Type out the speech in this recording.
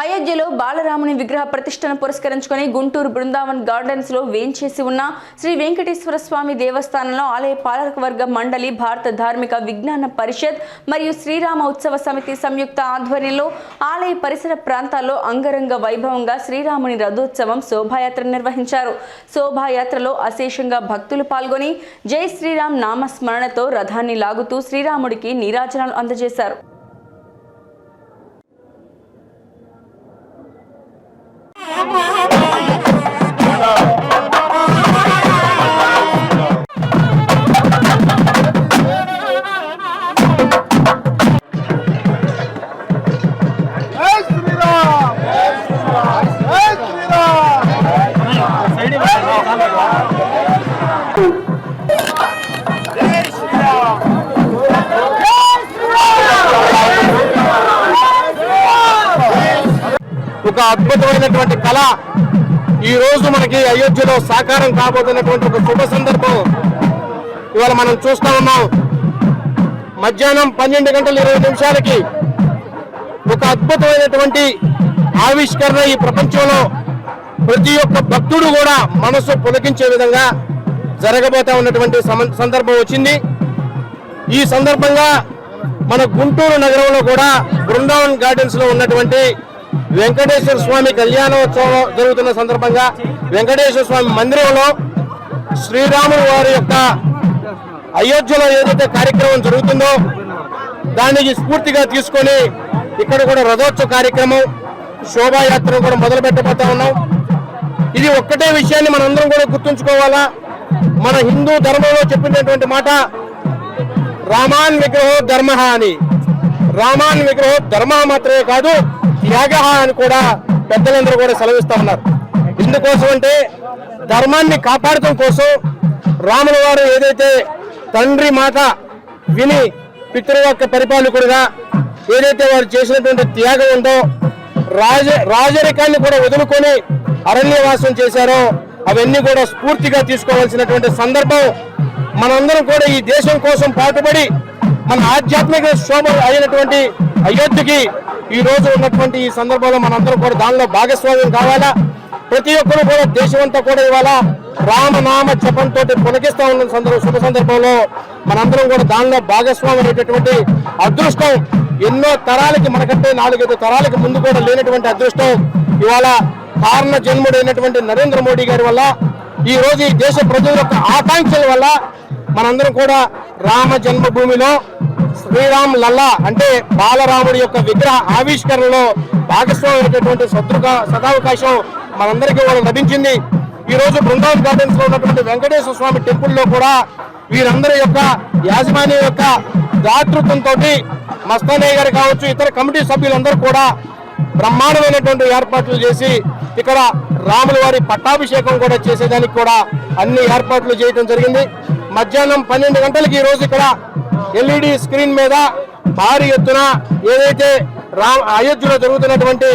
అయోధ్యలో బాలరాముని విగ్రహ ప్రతిష్టను పురస్కరించుకొని గుంటూరు బృందావన్ గార్డెన్స్లో వేంచేసి ఉన్న శ్రీ వెంకటేశ్వర స్వామి దేవస్థానంలో ఆలయ పాలకవర్గ మండలి భారత ధార్మిక విజ్ఞాన పరిషత్ మరియు శ్రీరామ ఉత్సవ సమితి సంయుక్త ఆధ్వర్యంలో ఆలయ పరిసర ప్రాంతాల్లో అంగరంగ వైభవంగా శ్రీరాముని రథోత్సవం శోభాయాత్ర నిర్వహించారు. శోభాయాత్రలో అశేషంగా భక్తులు పాల్గొని జై శ్రీరామ్ నామస్మరణతో రథాన్ని లాగుతూ శ్రీరాముడికి నీరాజనాలు అందజేశారు. ఒక అద్భుతమైనటువంటి కళ. ఈ రోజు మనకి అయోధ్యలో సాకారం కాబోతున్నటువంటి ఒక శుభ సందర్భం. ఇవాళ మనం చూస్తా ఉన్నాం. మధ్యాహ్నం పన్నెండు గంటల ఇరవై నిమిషాలకి ఒక అద్భుతమైనటువంటి ఆవిష్కరణ ఈ ప్రపంచంలో ప్రతి ఒక్క భక్తుడు కూడా మనసు పులకించే విధంగా జరగబోతా ఉన్నటువంటి సందర్భం వచ్చింది. ఈ సందర్భంగా మన గుంటూరు నగరంలో కూడా బృందావన్ గార్డెన్స్లో ఉన్నటువంటి వెంకటేశ్వర స్వామి కళ్యాణోత్సవం జరుగుతున్న సందర్భంగా వెంకటేశ్వర స్వామి మందిరంలో శ్రీరాముడు వారి యొక్క అయోధ్యలో ఏదైతే కార్యక్రమం జరుగుతుందో దానికి స్ఫూర్తిగా తీసుకొని ఇక్కడ కూడా రథోత్సవ కార్యక్రమం శోభాయాత్ర కూడా మొదలు పెట్టబోతా ఉన్నాం. ఇది ఒక్కటే విషయాన్ని మనందరం కూడా గుర్తుంచుకోవాలా. మన హిందూ ధర్మంలో చెప్పినటువంటి మాట రామాన్ విగ్రహో ధర్మ అని. రామాన్ విగ్రహో ధర్మ మాత్రమే కాదు త్యాగ అని కూడా పెద్దలందరూ కూడా సెలవిస్తూ ఉన్నారు. ఎందుకోసం అంటే ధర్మాన్ని కాపాడటం కోసం రాముల వారు ఏదైతే తండ్రి మాట విని పితృవక్క పరిపాలకుడుగా ఏదైతే వారు చేసినటువంటి త్యాగం ఉందో రాజ రాజరికాన్ని కూడా వదులుకొని అరణ్యవాసం చేశారో అవన్నీ కూడా స్ఫూర్తిగా తీసుకోవాల్సినటువంటి సందర్భం మనందరం కూడా ఈ దేశం కోసం పాటుపడి మన ఆధ్యాత్మిక శోభ అయినటువంటి అయోధ్యకి ఈ రోజు ఉన్నటువంటి ఈ సందర్భంలో మనందరం కూడా దానిలో భాగస్వామ్యం కావాలా? ప్రతి ఒక్కరు కూడా దేశమంతా కూడా ఇవాళ రామనామ జపంతో పులకిస్తా ఉన్న సందర్భం శుభ సందర్భంలో మనందరం కూడా దానిలో భాగస్వామి అనేటటువంటి అదృష్టం ఎన్నో తరాలకి మనకంటే నాలుగైదు తరాలకి ముందు కూడా లేనటువంటి అదృష్టం ఇవాళ కారణ జన్ముడైనటువంటి నరేంద్ర మోడీ గారి వల్ల ఈ రోజు ఈ దేశ ప్రజల యొక్క ఆకాంక్షల వల్ల మనందరం కూడా రామ జన్మభూమిలో శ్రీరామ్ లల్లా అంటే బాలరాముడి యొక్క విగ్రహ ఆవిష్కరణలో భాగస్వామి అయినటువంటి సదృక సదావకాశం మనందరికీ కూడా లభించింది. ఈ రోజు బృందావన్ గార్డెన్స్లో ఉన్నటువంటి వెంకటేశ్వర స్వామి టెంపుల్లో కూడా వీరందరి యొక్క యాజమాన్యం యొక్క దాతృత్వంతో మస్తానయ్య గారు కావచ్చు ఇతర కమిటీ సభ్యులందరూ కూడా బ్రహ్మాండమైనటువంటి ఏర్పాట్లు చేసి ఇక్కడ రాముల వారి పట్టాభిషేకం కూడా చేసేదానికి కూడా అన్ని ఏర్పాట్లు చేయడం జరిగింది. మధ్యాహ్నం పన్నెండు గంటలకి ఈరోజు రోజు ఇక్కడ ఎల్ఈడి స్క్రీన్ మీద భారీ ఎత్తున ఏదైతే రా అయోధ్యలో జరుగుతున్నటువంటి